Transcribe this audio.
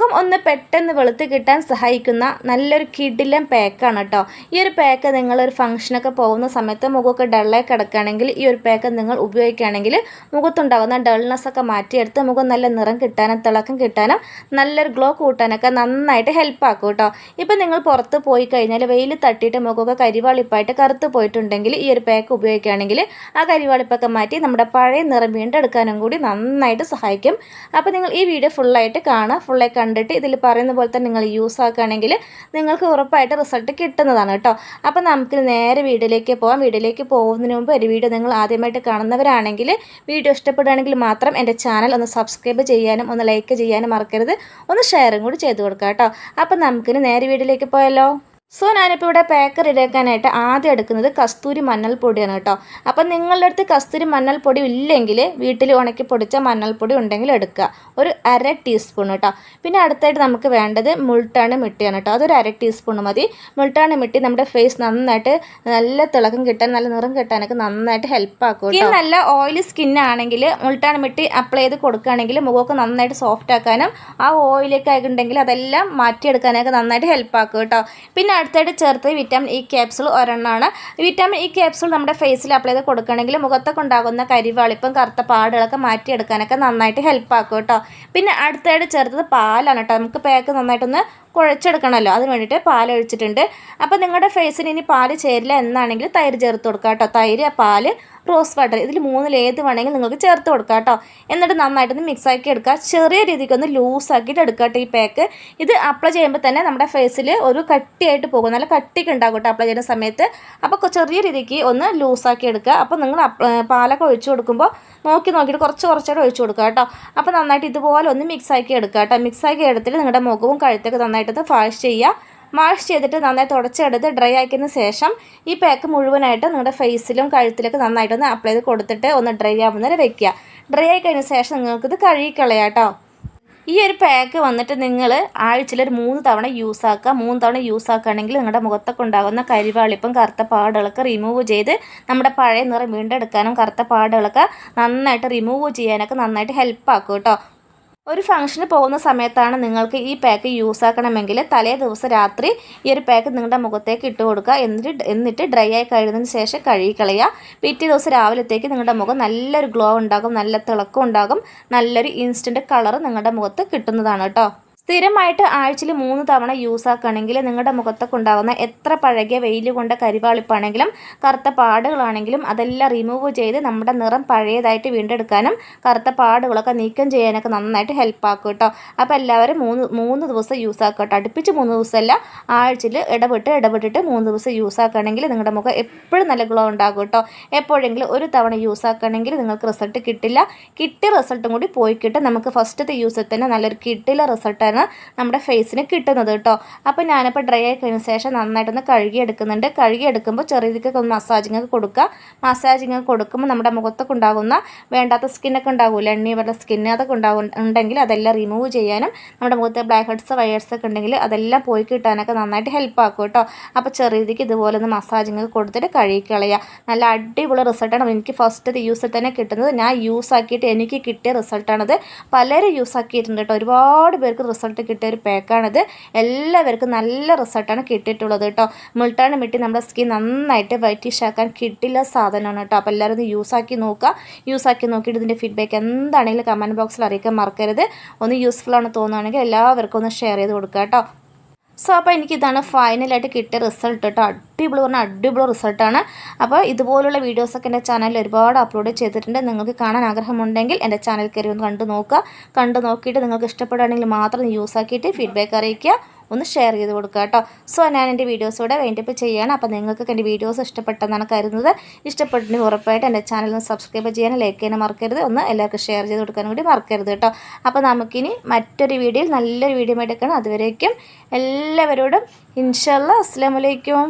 മുഖം ഒന്ന് പെട്ടെന്ന് വെളുത്ത് കിട്ടാൻ സഹായിക്കുന്ന നല്ലൊരു കിടിലം പാക്കാണ് കേട്ടോ ഈ ഒരു പാക്ക് നിങ്ങളൊരു ഫംഗ്ഷനൊക്കെ പോകുന്ന സമയത്ത് മുഖമൊക്കെ ഡള്ളായി കിടക്കുകയാണെങ്കിൽ ഈ ഒരു പാക്ക് നിങ്ങൾ ഉപയോഗിക്കുകയാണെങ്കിൽ മുഖത്തുണ്ടാകുന്ന ഡൾനെസ് ഒക്കെ മാറ്റിയെടുത്ത് മുഖം നല്ല നിറം കിട്ടാനും തിളക്കം കിട്ടാനും നല്ലൊരു ഗ്ലോ കൂട്ടാനൊക്കെ നന്നായിട്ട് ഹെൽപ്പ് ആക്കും കേട്ടോ ഇപ്പം നിങ്ങൾ പുറത്ത് പോയി കഴിഞ്ഞാൽ വെയിൽ തട്ടിയിട്ട് മുഖമൊക്കെ കരിവാളിപ്പായിട്ട് കറുത്ത് പോയിട്ടുണ്ടെങ്കിൽ ഈ ഒരു പാക്ക് ഉപയോഗിക്കുകയാണെങ്കിൽ ആ കരിവാളിപ്പൊക്കെ മാറ്റി നമ്മുടെ പഴയ നിറം വീണ്ടെടുക്കാനും കൂടി നന്നായിട്ട് സഹായിക്കും. അപ്പോൾ നിങ്ങൾ ഈ വീഡിയോ ഫുള്ളായിട്ട് കാണുക. ഫുള്ളായി കണ്ടിട്ട് ഇതിൽ പറയുന്ന പോലെ തന്നെ നിങ്ങൾ യൂസ് ആക്കുകയാണെങ്കിൽ നിങ്ങൾക്ക് ഉറപ്പായിട്ട് റിസൾട്ട് കിട്ടുന്നതാണ് കേട്ടോ. അപ്പോൾ നമുക്ക് നേരെ വീഡിയോയിലേക്ക് പോകാം വീഡിയോയിലേക്ക് പോകുന്നതിന് മുമ്പ് ഒരു വീഡിയോ നിങ്ങൾ ആദ്യമായിട്ട് കാണുന്നവരാണെങ്കിൽ വീഡിയോ ഇഷ്ടപ്പെടുകയാണെങ്കിൽ മാത്രം എന്റെ ചാനൽ ഒന്ന് സബ്സ്ക്രൈബ് ചെയ്യാനും ഒന്ന് ലൈക്ക് ചെയ്യാനും മറക്കരുത്. ഒന്ന് ഷെയറും കൂടി ചെയ്ത് കൊടുക്കാം കേട്ടോ. അപ്പോൾ നമുക്കിന് നേരെ വീഡിയോയിലേക്ക് പോയാലോ? സോ ഞാനിപ്പോൾ ഇവിടെ പേക്കർ റെഡിയാക്കാനായിട്ട് ആദ്യം എടുക്കുന്നത് കസ്തൂരി മഞ്ഞൾപ്പൊടിയാണ് കേട്ടോ. അപ്പം നിങ്ങളുടെ അടുത്ത് കസ്തൂരി മഞ്ഞൾപ്പൊടി ഇല്ലെങ്കിൽ വീട്ടിൽ ഉണക്കി പൊടിച്ച മഞ്ഞൾപ്പൊടി ഉണ്ടെങ്കിൽ എടുക്കുക. ഒരു അര ടീസ്പൂൺ കേട്ടോ. പിന്നെ അടുത്തായിട്ട് നമുക്ക് വേണ്ടത് മുൾട്ടാണ് മിട്ടിയാണ് കേട്ടോ. അതൊരു അര ടീസ്പൂൺ മതി. മുൾട്ടാണ് മിട്ടി നമ്മുടെ ഫേസ് നന്നായിട്ട് നല്ല തിളക്കം കിട്ടാൻ നല്ല നിറം കിട്ടാനൊക്കെ നന്നായിട്ട് ഹെൽപ്പ് ആക്കും ഈ നല്ല ഓയിലി സ്കിന്നാണെങ്കിൽ മുൾട്ടാണ് മിട്ടി അപ്ലൈ ചെയ്ത് കൊടുക്കുകയാണെങ്കിൽ മുഖമൊക്കെ നന്നായിട്ട് സോഫ്റ്റ് ആക്കാനും ആ ഓയിലൊക്കെ ആയിട്ടുണ്ടെങ്കിൽ അതെല്ലാം മാറ്റിയെടുക്കാനൊക്കെ നന്നായിട്ട് ഹെൽപ്പ് ആക്കും കേട്ടോ. പിന്നെ അടുത്തായിട്ട് ചേർത്ത് വിറ്റാമിൻ ഇ ക്യാപ്സുൾ ഒരെണ്ണമാണ് വിറ്റാമിൻ ഇ ക്യാപ്സുൾ നമ്മുടെ ഫേസിൽ അപ്ലൈ ചെയ്ത് കൊടുക്കുകയാണെങ്കിൽ മുഖത്തൊക്കെ ഉണ്ടാകുന്ന കരിവാളിപ്പം കറുത്ത പാടുകളൊക്കെ മാറ്റിയെടുക്കാനൊക്കെ നന്നായിട്ട് ഹെൽപ്പ് ആക്കും കേട്ടോ. പിന്നെ അടുത്തായിട്ട് ചേർത്തത് പാലാണ് കേട്ടോ. നമുക്ക് പേക്ക് നന്നായിട്ടൊന്ന് കുഴച്ചെടുക്കണമല്ലോ. അതിന് വേണ്ടിയിട്ട് പാൽ ഒഴിച്ചിട്ടുണ്ട്. അപ്പോൾ നിങ്ങളുടെ ഫേസിന് ഇനി പാൽ ചേരില്ല എന്നാണെങ്കിൽ തൈര് ചേർത്ത് കൊടുക്കുക കേട്ടോ. തൈര് പാൽ റോസ് വാട്ടർ. ഇതിൽ മൂന്നിൽ ഏത് വേണമെങ്കിൽ നിങ്ങൾക്ക് ചേർത്ത് കൊടുക്കുക കേട്ടോ. എന്നിട്ട് നന്നായിട്ടൊന്ന് മിക്സ് ആക്കി എടുക്കുക ചെറിയ രീതിക്ക് ഒന്ന് ലൂസ് ആക്കിയിട്ട് എടുക്കുക കേട്ടോ ഈ പാക്ക് ഇത് അപ്ലൈ ചെയ്യുമ്പോൾ തന്നെ നമ്മുടെ ഫേസിൽ ഒരു കട്ടിയായിട്ട് പോകും. നല്ല കട്ടിക്ക് ഉണ്ടാകും കേട്ടോ അപ്ലൈ ചെയ്യുന്ന സമയത്ത്. അപ്പോൾ ചെറിയ രീതിക്ക് ഒന്ന് ലൂസാക്കി എടുക്കുക. അപ്പോൾ നിങ്ങൾ പാലൊക്കെ ഒഴിച്ചു കൊടുക്കുമ്പോൾ നോക്കി നോക്കിയിട്ട് കുറച്ച് കുറച്ചായിട്ട് ഒഴിച്ചു കൊടുക്കുക കേട്ടോ. അപ്പോൾ നന്നായിട്ട് ഇതുപോലെ ഒന്ന് മിക്സ് ആക്കി എടുക്കുക കേട്ടോ. മിക്സ് ആക്കി എടുത്തിട്ട് നിങ്ങളുടെ മുഖവും കഴുത്തൊക്കെ നന്നായിട്ടൊന്ന് ഫാഷ് ചെയ്യുക. വാഷ് ചെയ്തിട്ട് നന്നായി തുടച്ചെടുത്ത് ഡ്രൈ ആക്കിയതിന് ശേഷം ഈ പാക്ക് മുഴുവനായിട്ട് നിങ്ങളുടെ ഫേസിലും കഴുത്തിലൊക്കെ നന്നായിട്ടൊന്ന് അപ്ലൈ ചെയ്ത് കൊടുത്തിട്ട് ഒന്ന് ഡ്രൈ ആവുന്നവരെ വെക്കുക. ഡ്രൈ ആയി കഴിഞ്ഞ ശേഷം നിങ്ങൾക്കിത് കഴുകിക്കളയാം കേട്ടോ. ഈ ഒരു പാക്ക് വന്നിട്ട് നിങ്ങൾ ആഴ്ചയിൽ ഒരു മൂന്ന് തവണ യൂസ് ആക്കുക. മൂന്ന് തവണ യൂസ് ആക്കുകയാണെങ്കിൽ നിങ്ങളുടെ മുഖത്തൊക്കെ ഉണ്ടാകുന്ന കരിവാളിപ്പം കറുത്ത പാടുകളൊക്കെ റിമൂവ് ചെയ്ത് നമ്മുടെ പഴയ നിറം വീണ്ടെടുക്കാനും കറുത്ത പാടുകളൊക്കെ നന്നായിട്ട് റിമൂവ് ചെയ്യാനൊക്കെ നന്നായിട്ട് ഹെൽപ്പ് ആക്കും കേട്ടോ. ഒരു ഫംഗ്ഷന് പോകുന്ന സമയത്താണ് നിങ്ങൾക്ക് ഈ പാക്ക് യൂസ് ആക്കണമെങ്കിൽ തലേ ദിവസം രാത്രി ഈ ഒരു പാക്ക് നിങ്ങളുടെ മുഖത്തേക്ക് ഇട്ട് കൊടുക്കുക. എന്നിട്ട് എന്നിട്ട് ഡ്രൈ ആയി കഴിയുന്നതിന് ശേഷം കഴുകി കളയുക പിറ്റേ ദിവസം രാവിലത്തേക്ക് നിങ്ങളുടെ മുഖം നല്ലൊരു ഗ്ലോ ഉണ്ടാകും നല്ല തിളക്കം ഉണ്ടാകും നല്ലൊരു ഇൻസ്റ്റന്റ് കളർ നിങ്ങളുടെ മുഖത്ത് കിട്ടുന്നതാണ് കേട്ടോ സ്ഥിരമായിട്ട് ആഴ്ചയിൽ മൂന്ന് തവണ യൂസ് ആക്കുകയാണെങ്കിൽ നിങ്ങളുടെ മുഖത്തൊക്കെ ഉണ്ടാകുന്ന എത്ര പഴകിയ വെയിൽ കൊണ്ട കരിവാളിപ്പാണെങ്കിലും കറുത്ത പാടുകളാണെങ്കിലും അതെല്ലാം റിമൂവ് ചെയ്ത് നമ്മുടെ നിറം പഴയതായിട്ട് വീണ്ടെടുക്കാനും കറുത്ത പാടുകളൊക്കെ നീക്കം ചെയ്യാനൊക്കെ നന്നായിട്ട് ഹെൽപ്പ് ആക്കും കേട്ടോ. അപ്പോൾ എല്ലാവരും മൂന്ന് മൂന്ന് ദിവസം യൂസ് ആക്കുക കേട്ടോ. അടുപ്പിച്ച് മൂന്ന് ദിവസമല്ല ആഴ്ചയിൽ ഇടപെട്ട് ഇടപെട്ടിട്ട് മൂന്ന് ദിവസം യൂസ് ആക്കുകയാണെങ്കിൽ നിങ്ങളുടെ മുഖം എപ്പോഴും നല്ല ഗ്ലോ ഉണ്ടാകും കേട്ടോ. എപ്പോഴെങ്കിലും ഒരു തവണ യൂസ് ആക്കുകയാണെങ്കിൽ നിങ്ങൾക്ക് റിസൾട്ട് കിട്ടില്ല. കിട്ടിയ റിസൾട്ടും കൂടി പോയി കിട്ടും. നമുക്ക് ഫസ്റ്റത്തെ യൂസിൽ തന്നെ നല്ലൊരു കിട്ടില്ല റിസൾട്ടാണ് നമ്മുടെ ഫേസിന് കിട്ടുന്നത് കേട്ടോ അപ്പോൾ ഞാനിപ്പോൾ ഡ്രൈ ആയി കഴിഞ്ഞ ശേഷം നന്നായിട്ടൊന്ന് കഴുകി എടുക്കുന്നുണ്ട് കഴുകി എടുക്കുമ്പോൾ ചെറിയതൊക്കെ ഒന്ന് മസാജിങ് ഒക്കെ കൊടുക്കുക. മസാജിങ് ഒക്കെ കൊടുക്കുമ്പോൾ നമ്മുടെ മുഖത്തൊക്കെ ഉണ്ടാകുന്ന വേണ്ടാത്ത സ്കിന്നൊക്കെ ഉണ്ടാവില്ല എണ്ണി വല്ല സ്കിന്ന് അതൊക്കെ ഉണ്ടാകും ഉണ്ടെങ്കിൽ അതെല്ലാം റിമൂവ് ചെയ്യാനും നമ്മുടെ മുഖത്തെ ബ്ലാക്ക് ഹെഡ്സ് വയേഴ്സ് ഒക്കെ ഉണ്ടെങ്കിൽ അതെല്ലാം പോയി കിട്ടാനൊക്കെ നന്നായിട്ട് ഹെൽപ്പ് ആക്കും കേട്ടോ അപ്പോൾ ചെറിയതിക്ക് ഇതുപോലെ ഒന്ന് മസാജിങ് ഒക്കെ കൊടുത്തിട്ട് കഴുകി കളയുക നല്ല അടിപൊളി റിസൾട്ടാണ് എനിക്ക് ഫസ്റ്റ് യൂസിൽ തന്നെ കിട്ടുന്നത്. ഞാൻ യൂസ് ആക്കിയിട്ട് എനിക്ക് കിട്ടിയ റിസൾട്ടാണത് പലരും യൂസ് ആക്കിയിട്ടുണ്ട് കേട്ടോ ഒരുപാട് പേർക്ക് റിസൾട്ട് കിട്ടിയ ഒരു പാക്കാണിത് എല്ലാവർക്കും നല്ല റിസൾട്ടാണ് കിട്ടിയിട്ടുള്ളത് കേട്ടോ മുൾട്ടാണ് മിട്ടി നമ്മുടെ സ്കിൻ നന്നായിട്ട് വൈറ്റിഷ് ആക്കാൻ കിട്ടില്ല സാധനമാണ് കേട്ടോ അപ്പോൾ എല്ലാവരും യൂസ് ആക്കി നോക്കുക. യൂസ് ആക്കി നോക്കിയിട്ട് ഇതിന്റെ ഫീഡ്ബാക്ക് എന്താണെങ്കിലും കമന്റ് ബോക്സിൽ അറിയിക്കാൻ മറക്കരുത്. ഒന്ന് യൂസ്ഫുൾ ആണ് തോന്നുകയാണെങ്കിൽ എല്ലാവർക്കും ഒന്ന് ഷെയർ ചെയ്ത് കൊടുക്കുക കേട്ടോ സോ അപ്പോൾ എനിക്കിതാണ് ഫൈനലായിട്ട് കിട്ടിയ റിസൾട്ട് കേട്ടോ അടിപൊളി പറഞ്ഞാൽ അടിപൊളി റിസൾട്ടാണ് അപ്പോൾ ഇതുപോലുള്ള വീഡിയോസൊക്കെ എന്റെ ചാനലിൽ ഒരുപാട് അപ്ലോഡ് ചെയ്തിട്ടുണ്ട്. നിങ്ങൾക്ക് കാണാൻ ആഗ്രഹമുണ്ടെങ്കിൽ എന്റെ ചാനൽ കയറി ഒന്ന് കണ്ടു നോക്കുക. കണ്ടു നോക്കിയിട്ട് നിങ്ങൾക്ക് ഇഷ്ടപ്പെടുകയാണെങ്കിൽ മാത്രം യൂസ് ആക്കിയിട്ട് ഫീഡ്ബാക്ക് അറിയിക്കുക. ഒന്ന് ഷെയർ ചെയ്ത് കൊടുക്കുക കേട്ടോ. സോ ഞാൻ എന്റെ വീഡിയോസൂടെ വേണ്ടിയപ്പോൾ ചെയ്യുകയാണ്. അപ്പോൾ നിങ്ങൾക്ക് എന്റെ വീഡിയോസ് ഇഷ്ടപ്പെട്ടെന്നാണ് കരുതുന്നത്. ഇഷ്ടപ്പെട്ടെങ്കിൽ ഉറപ്പായിട്ട് എന്റെ ചാനൽ ഒന്ന് സബ്സ്ക്രൈബ് ചെയ്യാനും ലൈക്ക് ചെയ്യാനും മറക്കരുത്. ഒന്ന് എല്ലാവർക്കും ഷെയർ ചെയ്ത് കൊടുക്കാനും കൂടി മറക്കരുത് കേട്ടോ. അപ്പോൾ നമുക്കിനി മറ്റൊരു വീഡിയോയിൽ നല്ലൊരു വീഡിയോ എടുക്കണം അതുവരേക്കും എല്ലാവരോടും ഇൻഷല്ല അസ്സാം വലൈക്കും